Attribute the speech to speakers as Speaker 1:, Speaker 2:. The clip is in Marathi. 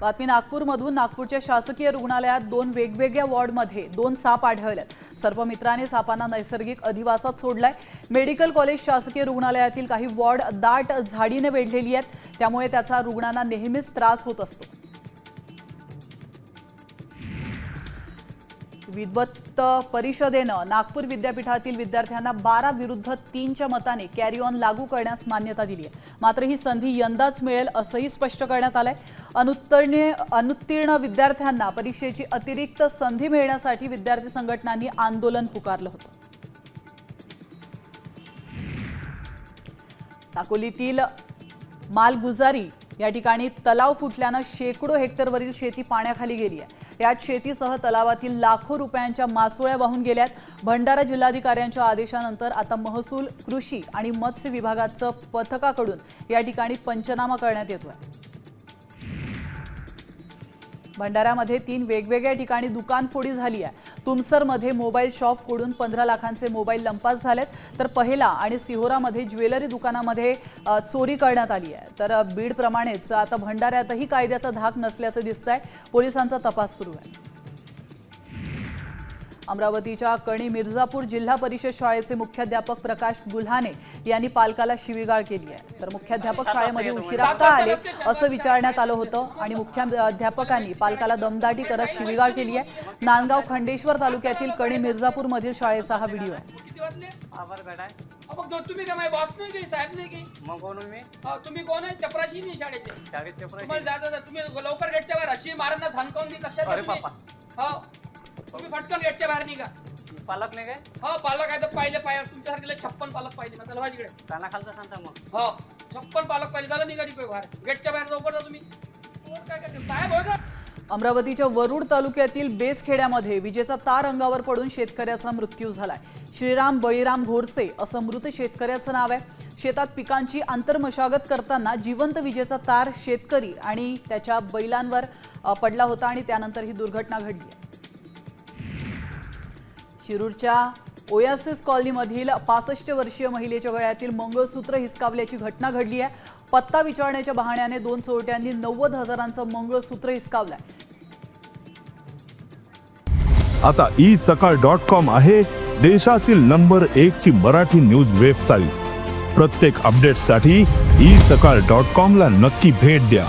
Speaker 1: बातमी नागपूरमधून नागपूरच्या शासकीय रुग्णालयात दोन वेगवेगळ्या वॉर्डमध्ये दोन साप आढळल्यात. सर्पमित्राने सापांना नैसर्गिक अधिवासात सोडलाय. मेडिकल कॉलेज शासकीय रुग्णालयातील काही वॉर्ड दाट झाडीने वेढलेली आहेत. त्यामुळे त्याचा रुग्णांना नेहमीच त्रास होत असतो. विद्वत्त परिषदेनं नागपूर विद्यापीठातील विद्यार्थ्यांना बारा विरुद्ध तीनच्या मताने कॅरी ऑन लागू करण्यास मान्यता दिली आहे. मात्र ही संधी यंदाच मिळेल असंही स्पष्ट करण्यात आलंय. अनुत्तीर्ण अनुत्तीर्ण विद्यार्थ्यांना परीक्षेची अतिरिक्त संधी मिळण्यासाठी विद्यार्थी संघटनांनी आंदोलन पुकारलं होतं. साकोलीतील मालगुजारी या ठिकाणी तलाव फुटल्यानं शेकडो हेक्टरवरील शेती पाण्याखाली गेली आहे. यात शेतीसह तलावातील लाखो रुपयांच्या मासोळ्या वाहून गेल्यात. भंडारा जिल्हाधिकाऱ्यांच्या आदेशानंतर आता महसूल कृषी आणि मत्स्य विभागाचं पथकाकडून या ठिकाणी पंचनामा करण्यात येतोय. भंडाऱ्यामध्ये तीन वेगवेगळ्या ठिकाणी दुकानफोडी झाली आहे. तुमसरमध्ये मोबाईल शॉप फोडून पंधरा लाखांचे मोबाईल लंपास झालेत. तर पहिला आणि सिहोरामध्ये ज्वेलरी दुकानामध्ये चोरी करण्यात आली आहे. तर बीडप्रमाणेच आता भंडाऱ्यातही कायद्याचा धाक नसल्याचं दिसतंय. पोलिसांचा तपास सुरू आहे. अमरावतीच्या कणी मिर्झापूर जिल्हा परिषद शाळेचे मुख्याध्यापक प्रकाश गुल्हाने यांनी पालकाला शिवीगाळ केली आहे. तर मुख्याध्यापक शाळेमध्ये उशिरा का आले असं विचारण्यात आलं होतं आणि मुख्याध्यापकांनी पालकाला दमदाटी करत शिवीगाळ केली आहे. नांदगाव खंडेश्वर तालुक्यातील कणी मिर्झापूर मधील शाळेचा हा व्हिडिओ आहे.
Speaker 2: किती वाजले
Speaker 3: आभार बेटा.
Speaker 2: अहो, मग तुम्ही काय माझे बॉस नाही की साहेब नाही की?
Speaker 3: मग कोण मी?
Speaker 2: अहो, तुम्ही कोण आहे? चपराशी नाही शाळेचे.
Speaker 3: शाळेत पेपर
Speaker 2: तुम्हाला जाता जाता तुम्ही लवकर गेटच्या बाहेर अशी मारांना थांबकावून दी कशात
Speaker 3: अरे
Speaker 2: तुम्ही? हो. फटकन गेटच्या बाहेर निघा.
Speaker 3: पालक नाही काय?
Speaker 2: हो पालक आहे तर पाहिले पाय तुमच्यासारखे छप्पन पालक पाहिजे ना चला तिकडे.
Speaker 3: काना खालचा सांगता मग.
Speaker 2: हो छप्पन पालक पाहिजे झालं निघा तिकडे बाहेर. गेटच्या बाहेर लवकर जा तुम्ही. काय काय का
Speaker 1: अमरावतीच्या वरुड तालुक्यातील बेसखेड्यामध्ये विजेचा तार अंगावर पडून शेतकऱ्याचा मृत्यू झालाय. श्रीराम बळीराम घोरसे असं मृत शेतकऱ्याचं नाव आहे. शेतात पिकांची आंतरमशागत करताना जिवंत विजेचा तार शेतकरी आणि त्याच्या बैलांवर पडला होता आणि त्यानंतर ही दुर्घटना घडली आहे. शिरूरच्या ओयासिस कॉलनीमधील पासष्ट वर्षीय महिलेच्या गळ्यातील मंगळसूत्र हिसकावल्याची घटना घडली आहे. पत्ता विचारण्याच्या बहाण्याने दोन चोरट्यांनी नव्वद हजारांचं मंगळसूत्र हिसकावलंय.
Speaker 4: आता ई सकाळ डॉट कॉम आहे देशातील नंबर एक ची मराठी न्यूज वेबसाईट. प्रत्येक अपडेटसाठी ई सकाळ डॉट कॉम ला नक्की भेट द्या.